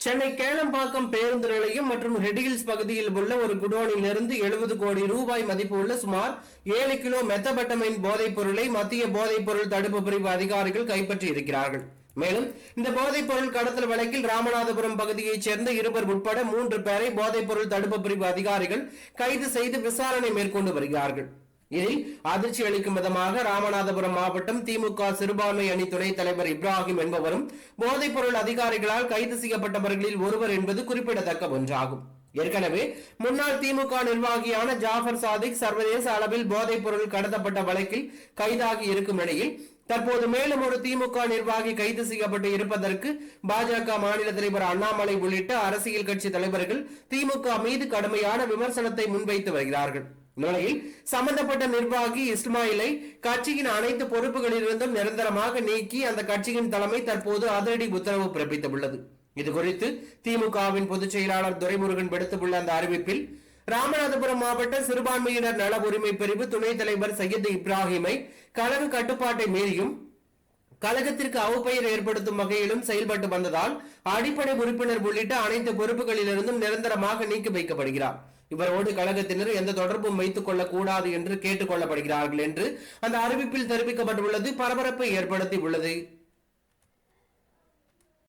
சென்னை கேளம்பாக்கம் பேருந்து நிலையம் மற்றும் ரெடிகில்ஸ் பகுதியில் உள்ள ஒரு குடோனில் இருந்து எழுபது கோடி ரூபாய் மதிப்பு உள்ள சுமார் ஏழு கிலோ மெத்தபட்டமைன் போதைப் பொருளை மத்திய போதைப் பொருள் தடுப்பு பிரிவு அதிகாரிகள் கைப்பற்றி இருக்கிறார்கள் மேலும் இந்த போதைப் பொருள் கடத்தல் வழக்கில் ராமநாதபுரம் பகுதியைச் சேர்ந்த இருவர் உட்பட மூன்று பேரை போதைப் பொருள் தடுப்பு பிரிவு அதிகாரிகள் கைது செய்து விசாரணை மேற்கொண்டு வருகிறார்கள். இதில் அதிர்ச்சி அளிக்கும் விதமாக ராமநாதபுரம் மாவட்டம் திமுக சிறுபான்மை அணி துணைத் தலைவர் இப்ராஹிம் என்பவரும் போதைப் பொருள் அதிகாரிகளால் கைது செய்யப்பட்டவர்களில் ஒருவர் என்பது குறிப்பிடத்தக்க ஒன்றாகும். ஏற்கனவே முன்னாள் திமுக நிர்வாகியான ஜாஃபர் சாதிக் சர்வதேச அளவில் போதைப் பொருள் கடத்தப்பட்ட வழக்கில் கைதாகி இருக்கும் நிலையில் தற்போது மேலும் ஒரு திமுக நிர்வாகி கைது செய்யப்பட்டு இருப்பதற்கு பாஜக மாநில தலைவர் அண்ணாமலை உள்ளிட்ட அரசியல் கட்சி தலைவர்கள் திமுக மீது கடுமையான விமர்சனத்தை முன்வைத்து வருகிறார்கள். நிலையில் சம்பந்தப்பட்ட நிர்வாகி இஸ்மாயிலை கட்சியின் அனைத்து பொறுப்புகளிலிருந்தும் நிரந்தரமாக நீக்கி அந்த கட்சியின் தலைமை தற்போது அதிரடி உத்தரவு பிறப்பித்துள்ளது. இது குறித்து திமுகவின் பொதுச் செயலாளர் துரைமுருகன் விடுத்துள்ள அந்த அறிவிப்பில் ராமநாதபுரம் மாவட்ட சிறுபான்மையினர் நல உரிமை பிரிவு துணைத் தலைவர் சையது இப்ராஹிமை கழக கட்டுப்பாட்டை மீறியும் கழகத்திற்கு அவப்பெயர் ஏற்படுத்தும் வகையிலும் செயல்பட்டு வந்ததால் அடிப்படை உறுப்பினர் உள்ளிட்ட அனைத்து பொறுப்புகளிலிருந்தும் நிரந்தரமாக நீக்கி வைக்கப்படுகிறார். இவரோடு கழகத்தினர் எந்த தொடர்பும் வைத்துக் கொள்ளக் கூடாது என்று கேட்டுக் கொள்ளப்படுகிறார்கள் என்று அந்த அறிவிப்பில் தெரிவிக்கப்பட்டுள்ளது பரபரப்பை ஏற்படுத்தி உள்ளது